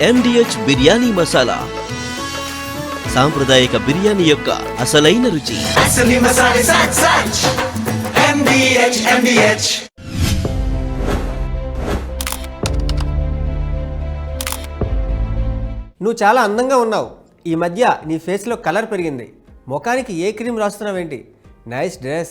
MDH biryani masala. సాంప్రదాయక బిర్యానీ యొక్క అసలైన రుచి. Asali Masala Sach Sach MDH MDH నువ్వు చాలా అందంగా ఉన్నావు. ఈ మధ్య నీ ఫేస్లో కలర్ పెరిగింది. ముఖానికి ఏ క్రీమ్ రాస్తున్నావేంటి? Nice dress.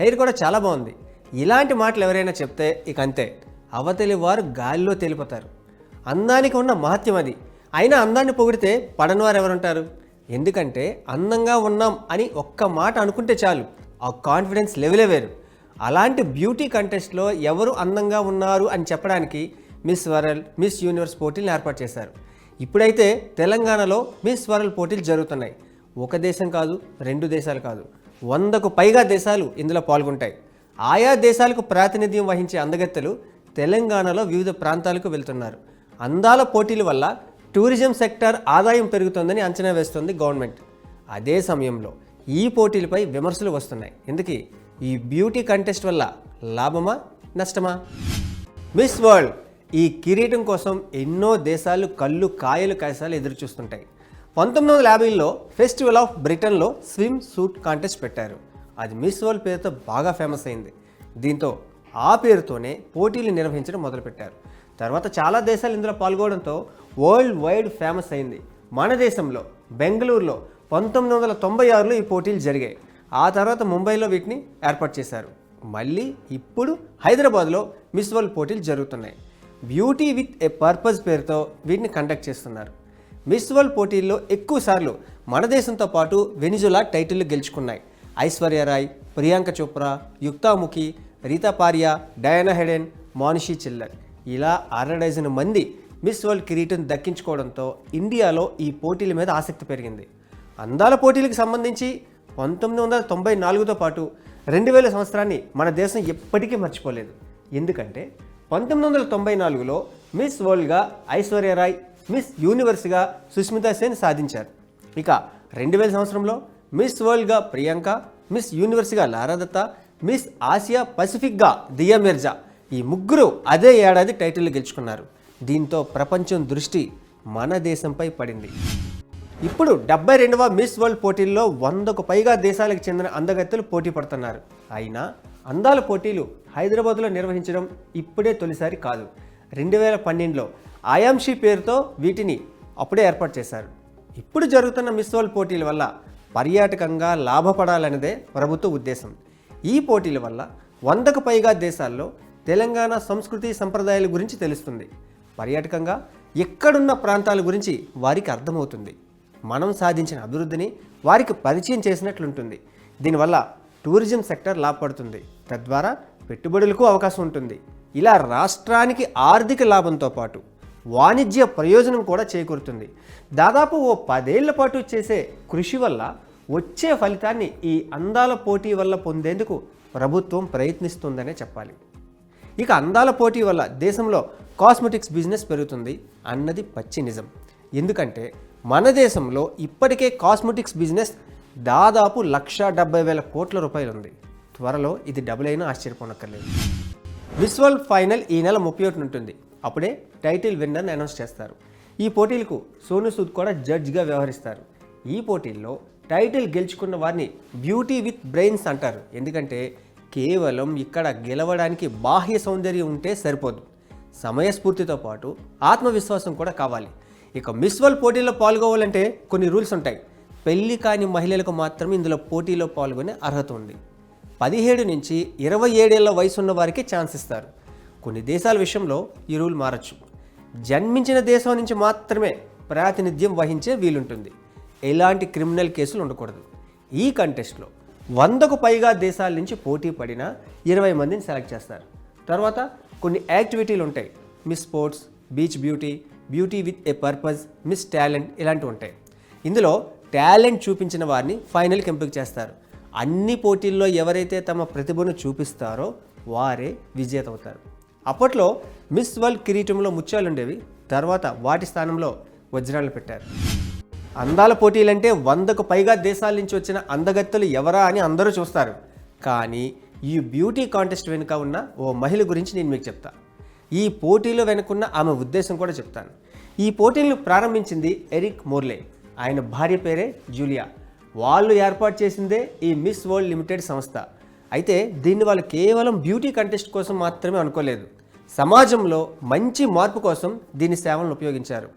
హెయిర్ కూడా చాలా బాగుంది. ఇలాంటి మాటలు ఎవరైనా చెప్తే ఇక అంతే. అవతలి వారు గాలిలో తేలిపోతారు. అందానికి ఉన్న మహత్యం అది. అయినా అందాన్ని పొగిడితే పడనివారు ఎవరుంటారు ఎందుకంటే అందంగా ఉన్నాం అని ఒక్క మాట అనుకుంటే చాలు. ఆ కాన్ఫిడెన్స్ లెవెలే వేరు. అలాంటి బ్యూటీ కంటెస్ట్లో ఎవరు అందంగా ఉన్నారు అని చెప్పడానికి మిస్ వరల్డ్ మిస్ యూనివర్స్ పోటీలను ఏర్పాటు చేశారు. ఇప్పుడైతే తెలంగాణలో మిస్ వరల్డ్ పోటీలు జరుగుతున్నాయి. ఒక దేశం కాదు రెండు దేశాలు కాదు. వందకు పైగా దేశాలు ఇందులో పాల్గొంటాయి. ఆయా దేశాలకు ప్రాతినిధ్యం వహించే అందగత్తెలు తెలంగాణలో వివిధ ప్రాంతాలకు వెళ్తున్నారు. అందాల పోటీల వల్ల టూరిజం సెక్టర్ ఆదాయం పెరుగుతుందని అంచనా వేస్తుంది గవర్నమెంట్. అదే సమయంలో ఈ పోటీలపై విమర్శలు వస్తున్నాయి. ఎందుకు ఈ బ్యూటీ కంటెస్ట్ వల్ల లాభమా నష్టమా? మిస్ వరల్డ్ ఈ కిరీటం కోసం ఎన్నో దేశాలు కళ్ళు కాయలు కాయసాలు ఎదురు చూస్తుంటాయి పంతొమ్మిది వందల యాభైలో ఫెస్టివల్ ఆఫ్ బ్రిటన్లో స్విమ్ సూట్ కాంటెస్ట్ పెట్టారు. అది మిస్ వరల్డ్ పేరుతో బాగా ఫేమస్ అయింది. దీంతో ఆ పేరుతోనే పోటీలు నిర్వహించడం మొదలుపెట్టారు. తర్వాత చాలా దేశాలు ఇందులో పాల్గొనడంతో వరల్డ్ వైడ్ ఫేమస్ అయింది. మన దేశంలో బెంగళూరులో పంతొమ్మిది వందల తొంభై ఆరులో ఈ పోటీలు జరిగాయి. ఆ తర్వాత ముంబైలో వీటిని ఏర్పాటు చేశారు. మళ్ళీ ఇప్పుడు హైదరాబాద్లో మిస్ వరల్డ్ పోటీలు జరుగుతున్నాయి. బ్యూటీ విత్ ఏ పర్పస్ పేరుతో వీటిని కండక్ట్ చేస్తున్నారు. మిస్ వరల్డ్ పోటీల్లో ఎక్కువ సార్లు మన దేశంతో పాటు Venezuela title గెలుచుకున్నాయి. Aishwarya Roy Priyanka Chopra Yukta Mookhey Rita Faria Diana Hayden మానిషి చిల్లర్. ఇలా అర డజన్ మంది మిస్ వరల్డ్ కిరీటం దక్కించుకోవడంతో ఇండియాలో ఈ పోటీల మీద ఆసక్తి పెరిగింది. అందాల పోటీలకు సంబంధించి పంతొమ్మిది వందల తొంభై నాలుగుతో పాటు రెండు వేల సంవత్సరాన్ని మన దేశం ఎప్పటికీ మర్చిపోలేదు. ఎందుకంటే పంతొమ్మిది వందల తొంభై నాలుగులో మిస్ వరల్డ్గా ఐశ్వర్య రాయ్ మిస్ యూనివర్స్గా సుస్మితా సేన్ సాధించారు. ఇక రెండు వేల సంవత్సరంలో మిస్ వరల్డ్గా ప్రియాంక మిస్ యూనివర్స్గా లారాదత్త మిస్ ఆసియా పసిఫిక్గా దియా మిర్జా ఈ ముగ్గురు అదే ఏడాది టైటిల్ గెలుచుకున్నారు. దీంతో ప్రపంచం దృష్టి మన దేశంపై పడింది. ఇప్పుడు డెబ్బై రెండవ మిస్ వరల్డ్ పోటీల్లో వందకు పైగా దేశాలకు చెందిన అందగత్తెలు పోటీ పడుతున్నారు. అయినా అందాల పోటీలు హైదరాబాద్లో నిర్వహించడం ఇప్పుడే తొలిసారి కాదు. రెండు వేల పన్నెండులో ఆయాంషి పేరుతో వీటిని అప్పుడే ఏర్పాటు చేశారు. ఇప్పుడు జరుగుతున్న మిస్ వరల్డ్ పోటీల వల్ల పర్యాటకంగా లాభపడాలన్నదే ప్రభుత్వ ఉద్దేశం. ఈ పోటీల వల్ల వందకు పైగా దేశాల్లో తెలంగాణ సంస్కృతి సంప్రదాయాల గురించి తెలుస్తుంది. పర్యాటకంగా ఎక్కడున్న ప్రాంతాల గురించి వారికి అర్థమవుతుంది. మనం సాధించిన అభివృద్ధిని వారికి పరిచయం చేసినట్లుంటుంది. దీనివల్ల టూరిజం సెక్టర్ లాభపడుతుంది. తద్వారా పెట్టుబడులకు అవకాశం ఉంటుంది. ఇలా రాష్ట్రానికి ఆర్థిక లాభంతో పాటు వాణిజ్య ప్రయోజనం కూడా చేకూరుతుంది. దాదాపు ఓ పదేళ్ళ పాటు చేసే కృషి వల్ల వచ్చే ఫలితాన్ని ఈ అందాల పోటీ వల్ల పొందేందుకు ప్రభుత్వం ప్రయత్నిస్తుందనే చెప్పాలి. ఇక అందాల పోటీ వల్ల దేశంలో కాస్మెటిక్స్ బిజినెస్ పెరుగుతుంది అన్నది పచ్చి నిజం. ఎందుకంటే మన దేశంలో ఇప్పటికే కాస్మెటిక్స్ బిజినెస్ దాదాపు లక్ష డెబ్బై వేల కోట్ల రూపాయలు ఉంది త్వరలో ఇది డబుల్ అయినా ఆశ్చర్యపోనక్కర్లేదు. విశ్వల్ ఫైనల్ ఈ నెల ముప్పై ఒకటి ఉంటుంది. అప్పుడే టైటిల్ విన్నర్ని అనౌన్స్ చేస్తారు. ఈ పోటీలకు సోను సూద్ కూడా జడ్జ్గా వ్యవహరిస్తారు. ఈ పోటీల్లో టైటిల్ గెలుచుకున్న వారిని బ్యూటీ విత్ బ్రెయిన్స్ అంటారు. ఎందుకంటే కేవలం ఇక్కడ గెలవడానికి బాహ్య సౌందర్యం ఉంటే సరిపోదు. సమయస్ఫూర్తితో పాటు ఆత్మవిశ్వాసం కూడా కావాలి. ఇక మిస్ వరల్డ్ పోటీలో పాల్గొవాలంటే కొన్ని రూల్స్ ఉంటాయి. పెళ్ళి కాని మహిళలకు మాత్రమే ఇందులో పోటీలో పాల్గొనే అర్హత ఉంది. పదిహేడు నుంచి ఇరవై ఏడేళ్ళ వయసు ఉన్న వారికి ఛాన్స్ ఇస్తారు. కొన్ని దేశాల విషయంలో ఈ రూల్ మారచ్చు. జన్మించిన దేశం నుంచి మాత్రమే ప్రాతినిధ్యం వహించే వీలుంటుంది. ఎలాంటి క్రిమినల్ కేసులు ఉండకూడదు. ఈ కంటెస్ట్లో వందకు పైగా దేశాల నుంచి పోటీ పడిన ఇరవై మందిని సెలెక్ట్ చేస్తారు. తర్వాత కొన్ని యాక్టివిటీలు ఉంటాయి. Miss sports beach beauty beauty with a purpose miss talent ఇలాంటివి ఉంటాయి. ఇందులో టాలెంట్ చూపించిన వారిని ఫైనల్కి ఎంపిక చేస్తారు. అన్ని పోటీల్లో ఎవరైతే తమ ప్రతిభను చూపిస్తారో వారే విజేత అవుతారు. అప్పట్లో మిస్ వరల్డ్ కిరీటంలో ముత్యాలు ఉండేవి తర్వాత వాటి స్థానంలో వజ్రాలు పెట్టారు. అందాల పోటీలంటే వందకు పైగా దేశాల నుంచి వచ్చిన అందగత్తెలు ఎవరా అని అందరూ చూస్తారు. కానీ ఈ బ్యూటీ కాంటెస్ట్ వెనుక ఉన్న ఓ మహిళ గురించి నేను మీకు చెప్తా. ఈ పోటీలో వెనుకున్న ఆమె ఉద్దేశం కూడా చెప్తాను. ఈ పోటీలను ప్రారంభించింది ఎరిక్ మోర్లే. ఆయన భార్య పేరే జూలియా. వాళ్ళు ఏర్పాటు చేసిందే ఈ మిస్ వరల్డ్ లిమిటెడ్ సంస్థ. అయితే దీన్ని వాళ్ళు కేవలం బ్యూటీ కంటెస్ట్ కోసం మాత్రమే అనుకోలేదు. సమాజంలో మంచి మార్పు కోసం దీని సేవలను ఉపయోగించారు.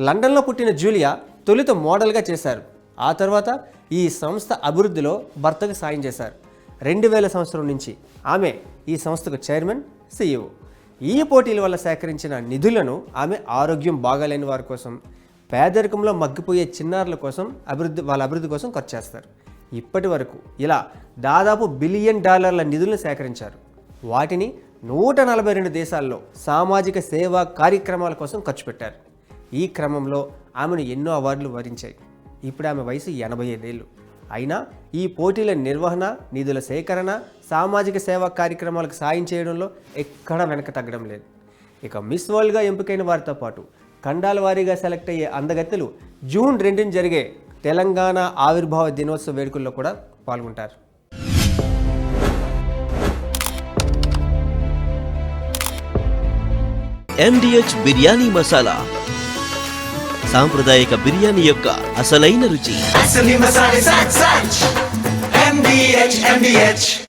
లండన్లో పుట్టిన జూలియా తొలుత మోడల్గా చేశారు. ఆ తర్వాత ఈ సంస్థ అభివృద్ధిలో భర్తకు సాయం చేశారు. రెండు వేల సంవత్సరం నుంచి ఆమె ఈ సంస్థకు చైర్మన్ సీఈఓ. ఈ పోటీల వల్ల సేకరించిన నిధులను ఆమె ఆరోగ్యం బాగాలేని వారి కోసం పేదరికంలో మగ్గిపోయే చిన్నారుల కోసం అభివృద్ధి వాళ్ళ అభివృద్ధి కోసం ఖర్చు చేస్తారు. ఇప్పటి వరకు ఇలా దాదాపు బిలియన్ డాలర్ల నిధులను సేకరించారు. వాటిని నూట నలభై రెండు దేశాల్లో సామాజిక సేవా కార్యక్రమాల కోసం ఖర్చు పెట్టారు. ఈ క్రమంలో ఆమెను ఎన్నో అవార్డులు వరించాయి. ఇప్పుడు ఆమె వయసు ఎనభై ఐదేళ్ళు అయినా ఈ పోటీల నిర్వహణ నిధుల సేకరణ సామాజిక సేవా కార్యక్రమాలకు సాయం చేయడంలో ఎక్కడా వెనక తగ్గడం లేదు. ఇక మిస్ వరల్డ్గా ఎంపికైన వారితో పాటు ఖండాల వారీగా సెలెక్ట్ అయ్యే అందగత్తెలు జూన్ రెండున జరిగే తెలంగాణ ఆవిర్భావ దినోత్సవ వేడుకల్లో కూడా పాల్గొంటారు. ఎండిహెచ్ బిర్యానీ మసాలా సాంప్రదాయక బిర్యానీ యొక్క అసలైన రుచి.